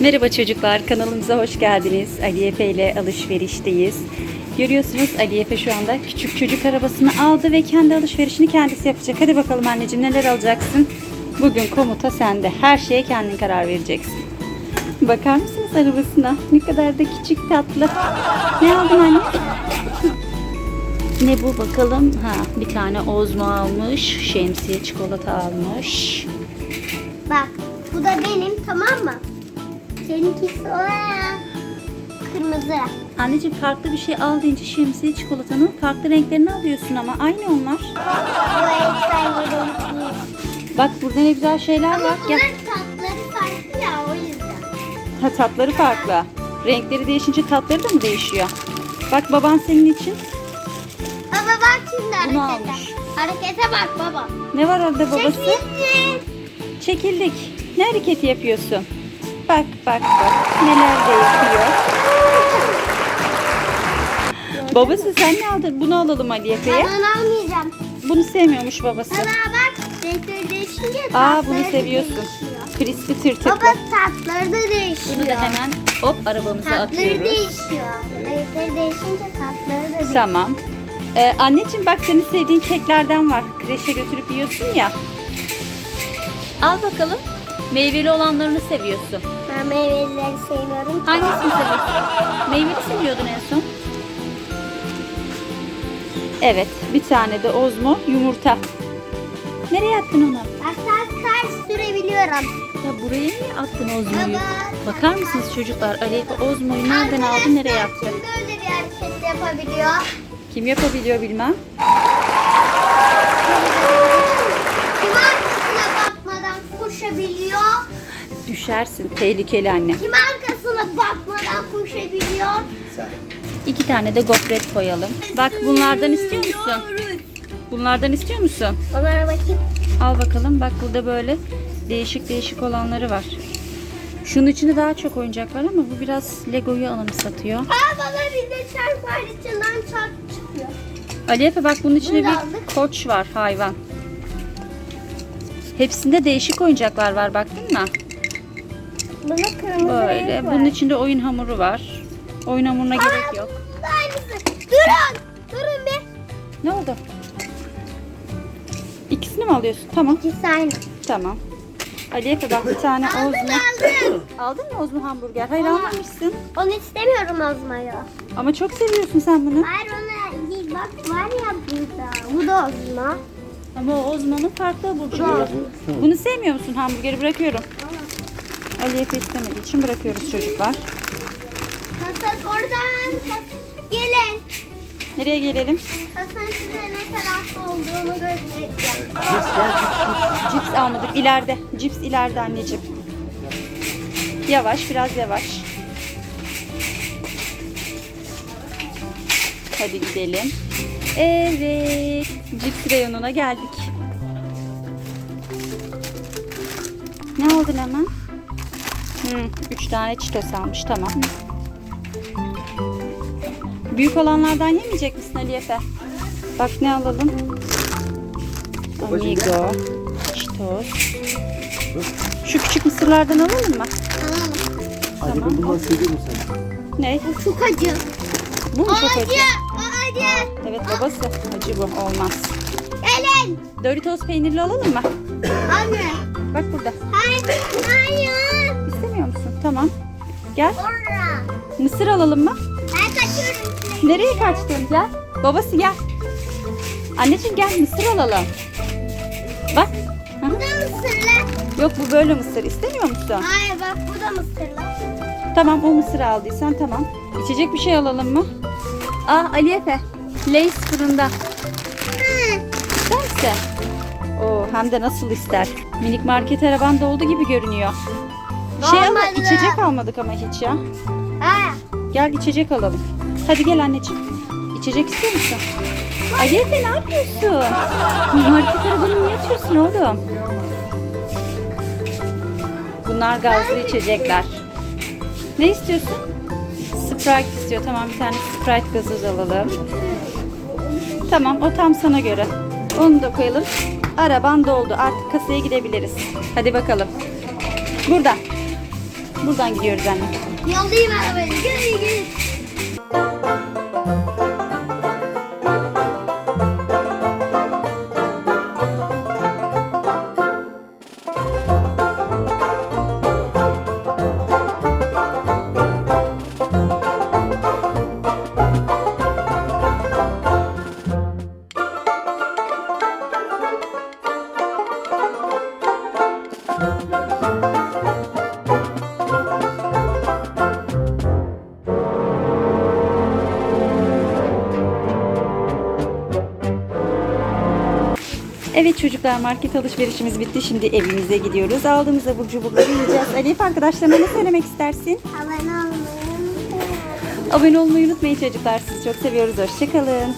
Merhaba çocuklar, kanalımıza hoş geldiniz. Ali Efe ile alışverişteyiz. Görüyorsunuz Ali Efe şu anda küçük çocuk arabasını aldı ve kendi alışverişini kendisi yapacak. Hadi bakalım anneciğim neler alacaksın? Bugün komuta sende. Her şeye kendin karar vereceksin. Bakar mısınız arabasına? Ne kadar da küçük tatlı. Ne aldın anne? Ne bu bakalım? Ha, bir tane ozmo almış. Şemsiye çikolata almış. Bak bu da benim tamam mı? Seninkisi o kırmızı. Anneciğim farklı bir şey al deyince şemsiye çikolatanın farklı renklerini alıyorsun ama aynı onlar. Bak burada ne güzel şeyler Ama var. Bunların tatları farklı ya o yüzden. Ha, tatları farklı. Renkleri değişince tatları da mı değişiyor? Bak baban senin için. Baba bak şimdi Bunu harekete. almış. Harekete bak baba. Ne var orada babası? Çekildi. Çekildik. Ne hareketi yapıyorsun? Bak bak bak. Neler de yapıyor. Babası sen ne aldın? Bunu alalım Ali Ben Efe'ye. onu almayacağım. Bunu sevmiyormuş babası. Baba bak renkleri değişince Aa bunu seviyorsun. değişiyor. Crispy tırtıklı. Baba tatları da değişiyor. Bunu da hemen hop arabamıza Tatları atıyoruz. değişiyor. Renkleri değişince tatları da değişiyor. Tamam. Ee, anneciğim bak senin sevdiğin keklerden var. Kreşe götürüp yiyorsun ya. Al bakalım. Meyveli olanlarını seviyorsun. Ben meyveleri sevmiyorum. Hangisini seviyorsun? Meyveli seviyordun en son. Evet. Bir tane de ozmo yumurta. Nereye attın onu? Ters ters sürebiliyorum. Ya buraya niye attın ozmoyu? Baba. Bakar mısınız çocuklar? Efe ozmoyu nereden aldı nereye attı? Kim böyle bir hareket yapabiliyor? Kim yapabiliyor bilmem. Kim arkasına bakmadan koşabiliyor? Düşersin. Tehlikeli anne. Kim arkasına bakmadan koşabiliyor? İki tane de gofret koyalım. Bak bunlardan istiyor musun? Bunlardan istiyor musun? Onlara bakayım. Al bakalım. Bak burada böyle değişik değişik olanları var. Şunun içinde daha çok oyuncak var ama bu biraz Lego'yu anımsatıyor. Aa baba bir de çarp haricinde çarp çıkıyor. Ali Efe bak bunun içinde Bunu bir koç var hayvan. Hepsinde değişik oyuncaklar var baktın mı? Buna kırmızı Böyle. renk var. Bunun içinde oyun hamuru var. Oyun hamuruna gerek yok. Bu da aynısı. Durun. Durun bir. Ne oldu? İkisini mi alıyorsun? Tamam. İkisi aynı. Tamam. Ali Efe bak bir tane ozmo. aldım. Aldın mı ozmo hamburger? Hayır Ama- almamışsın. Onu istemiyorum Azma'yı. Ama çok seviyorsun sen bunu. Hayır ona iyi bak var ya burada. Bu da Azma. Ama o Ozmo'nun farklı burcu. Bunu sevmiyor musun hamburgeri? Bırakıyorum. Ali Efe istemediği için bırakıyoruz çocuklar. Hasan oradan. Gelin. Nereye gelelim? Hasan size ne tarafta olduğunu göstereceğim. Cips almadık. İleride. Cips ileride anneciğim. Yavaş, biraz yavaş. Hadi gidelim. Evet. Cips reyonuna geldik. Ne aldın hemen? Hmm, üç tane çitos almış. Tamam. Büyük olanlardan yemeyecek misin Ali Efe? Bak ne alalım? Amigo. Çitos. Şu küçük mısırlardan alalım mı? Tamam. Tamam. Acaba bundan seviyor musun sen? Ne? Bu çok acı. Bu mu çok acı? O acı. Evet babası. Acı bu. Olmaz. Gelin. Doritos peynirli alalım mı? Anne. Bak burada. Hayır. Hayır. Tamam. Gel. Orada. Mısır alalım mı? Ben kaçıyorum. Nereye kaçtın? Gel. Babası gel. Anneciğim gel mısır alalım. Bak. Bu da mısırlı. Yok bu böyle mısır. İstemiyor musun? Hayır bak bu da mısırlı. Tamam o mısırı aldıysan tamam. İçecek bir şey alalım mı? Ah Ali Efe. Lays fırında. Hı. Oo, hem de nasıl ister. Minik market araban doldu gibi görünüyor. Şey ama içecek almadık ama hiç ya. Ha. Gel içecek alalım. Hadi gel anneciğim. İçecek istiyor musun? Ali Efe ne yapıyorsun? Market arabanı niye atıyorsun oğlum? Bunlar gazlı içecekler. Ne istiyorsun? Sprite istiyor. Tamam bir tane Sprite gazoz alalım. Tamam o tam sana göre. Onu da koyalım. Araban doldu. Artık kasaya gidebiliriz. Hadi bakalım. Burada. Buradan gidiyoruz anne. Yollayayım arabayı. Gel gel. Evet çocuklar market alışverişimiz bitti. Şimdi evimize gidiyoruz. Aldığımız abur cuburları yiyeceğiz. Elif arkadaşlarına ne söylemek istersin? Abone olmayı unutmayın. Abone olmayı unutmayın çocuklar. Sizi çok seviyoruz. Hoşçakalın.